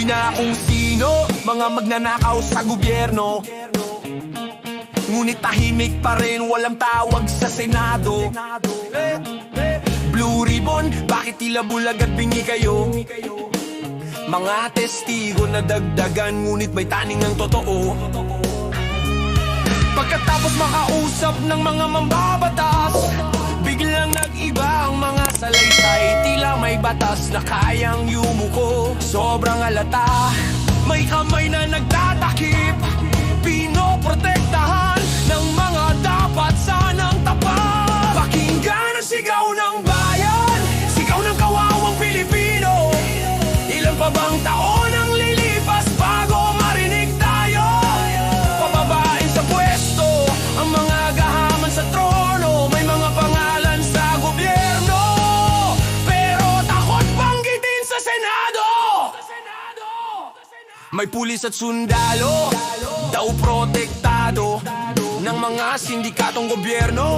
na kung sino Mga magnanakaw sa gobyerno. Ngunit tahimik pa rin walang tawag sa Senado. Blue ribbon, bakit tila bulag at bingi kayo? Mga testigo na dagdagan ngunit may taning ng totoo. Pagkatapos makausap ng mga mambabatas Batas na kayang yumuko. Sobrang alata May kamay na nagtatakip May pulis at sundalo Daw protektado Ng mga sindikatong gobyerno